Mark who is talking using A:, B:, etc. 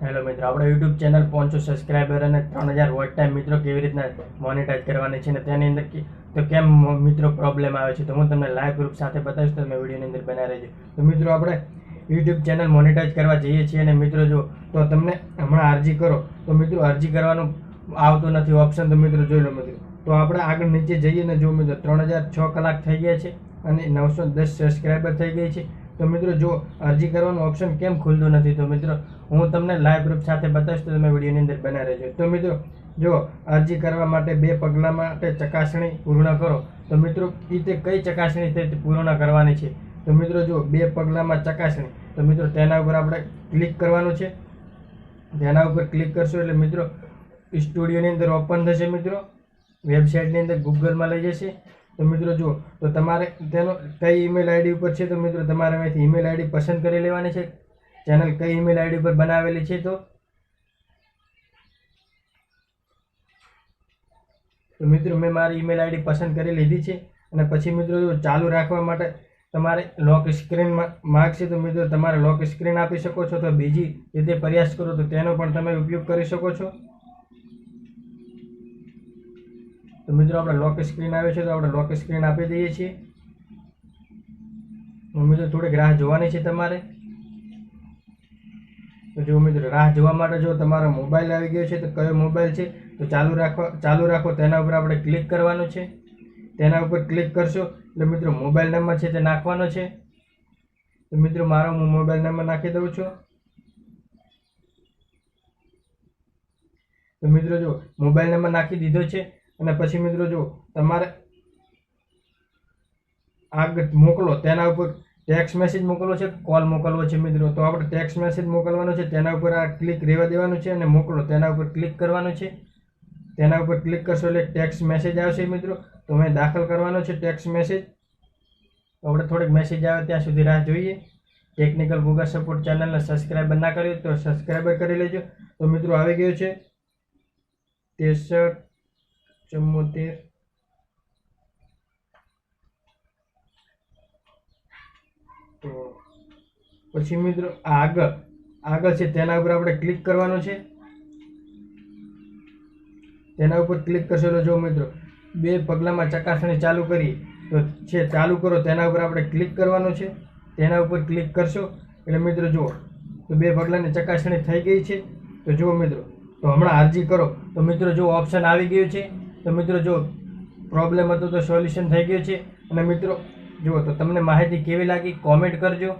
A: Hello મિત્રો, આપણે YouTube channel પહોંચો સબસ્ક્રાઈબર અને ત્રણ હજાર વોટ ટાઈમ મિત્રો કેવી રીતના મોનિટાઈઝ કરવાની છે ને તેની અંદર તો કેમ મિત્રો પ્રોબ્લેમ આવે છે તો હું તમને લાઈવ ગ્રુપ સાથે બતાવીશ તો તમે વિડીયોની અંદર બનાવી રહેજો. તો મિત્રો, આપણે યુટ્યુબ ચેનલ મોનિટાઈઝ કરવા જઈએ છીએ અને મિત્રો, જો તો તમને હમણાં અરજી કરો. તો મિત્રો, અરજી કરવાનું આવતું નથી ઓપ્શન તો મિત્રો જોઈ લો મિત્રો. તો આપણે આગળ નીચે જઈએ ને જો મિત્રો, ત્રણ હજાર છ કલાક થઈ ગયા છે અને નવસો દસ સબસ્ક્રાઈબર થઈ ગઈ છે. તો મિત્રો જો અરજી કરવાનું ઓપ્શન કેમ ખુલતું નથી, તો મિત્રો હું તમને લાઈવ ગ્રુપ સાથે બતાવીશ, તો તમે વિડીયોની અંદર બના રહેજો. તો મિત્રો જો અરજી કરવા માટે બે પગલાં માટે ચકાસણી પૂર્ણ કરો, તો મિત્રો એ તે કઈ ચકાસણી તે પૂર્ણ કરવાની છે? તો મિત્રો જો બે પગલાંમાં ચકાસણી, તો મિત્રો તેના ઉપર આપણે ક્લિક કરવાનું છે. તેના ઉપર ક્લિક કરશો એટલે મિત્રો સ્ટુડિયોની અંદર ઓપન થશે મિત્રો વેબસાઇટની અંદર ગૂગલમાં લઈ જશે. તો મિત્રો જુઓ, તો તમારે તેનો કઈ ઈમેલ આઈડી ઉપર છે તો મિત્રો તમારે અહીંથી ઈમેલ આઈડી પસંદ કરી લેવાની છે. ચેનલ કઈ ઈમેલ આઈડી ઉપર બનાવેલી છે તો? તો મિત્રો મેં મારી ઈમેલ આઈડી પસંદ કરી લીધી છે અને પછી મિત્રો જો ચાલુ રાખવા માટે તમારે લોક સ્ક્રીન માગશે તો મિત્રો તમારે લોક સ્ક્રીન આપી શકો છો. તો બીજી રીતે પ્રયાસ કરો તો તેનો પણ તમે ઉપયોગ કરી શકો છો. તો મિત્રો, આપણે લોક સ્ક્રીન આવે છે, તો આપણે લોક સ્ક્રીન આપી દઈએ છીએ. મિત્રો, થોડીક રાહ જોવાની છે તમારે. તો જો મિત્રો, રાહ જોવા માટે જો તમારો મોબાઈલ આવી ગયો છે, તો કયો મોબાઈલ છે? તો ચાલુ રાખવા ચાલુ રાખો, તેના ઉપર આપણે ક્લિક કરવાનું છે. તેના ઉપર ક્લિક કરશો, એટલે મિત્રો, મોબાઈલ નંબર છે તે નાખવાનો છે. તો મિત્રો, મારો હું મોબાઈલ નંબર નાખી દઉં છું. તો મિત્રો, જો મોબાઈલ નંબર નાખી દીધો છે અને પછી મિત્રો જો તમારે આગળ મોકલો, તેના ઉપર ટેક્સ્ટ મેસેજ મોકલવો છે કોલ મોકલવો છે મિત્રો. તો આપણે ટેક્સ્ટ મેસેજ મોકલવાનો છે, તેના ઉપર આ ક્લિક રહેવા દેવાનું છે અને મોકલો, તેના ઉપર ક્લિક કરવાનું છે. તેના ઉપર ક્લિક કરશો એટલે ટેક્સ મેસેજ આવશે મિત્રો. તો મેં દાખલ કરવાનો છે ટેક્સ મેસેજ તો આપણે થોડીક મેસેજ આવે ત્યાં સુધી રાહ જોઈએ. ટેકનિકલ ગુગલ સપોર્ટ ચેનલને સબસ્ક્રાઈબર ના કર્યું તો સબસ્ક્રાઈબર કરી લેજો. તો મિત્રો આવી ગયો છે. ત્રેસઠ ચુમ્મોતેર તો પછી મિત્રો આગળ આગળ છે, તેના ઉપર આપણે ક્લિક કરવાનું છે. તેના ઉપર ક્લિક કરશો તો જો મિત્રો, બે પગલામાં ચકાસણી ચાલુ કરી, તો છે, ચાલુ કરો, તેના ઉપર આપણે ક્લિક કરવાનું છે. તેના ઉપર ક્લિક કરશો, એટલે મિત્રો જુઓ, તો બે પગલાંની ચકાસણી થઈ ગઈ છે. તો જુઓ મિત્રો, તો હમણાં અરજી કરો. તો મિત્રો જો ઓપ્શન આવી ગયું છે. તો મિત્રો જો પ્રોબ્લેમ હતો તો સોલ્યુશન થઈ ગયું છે. અને મિત્રો, જુઓ તો તમને માહિતી કેવી લાગી? કોમેન્ટ કરજો.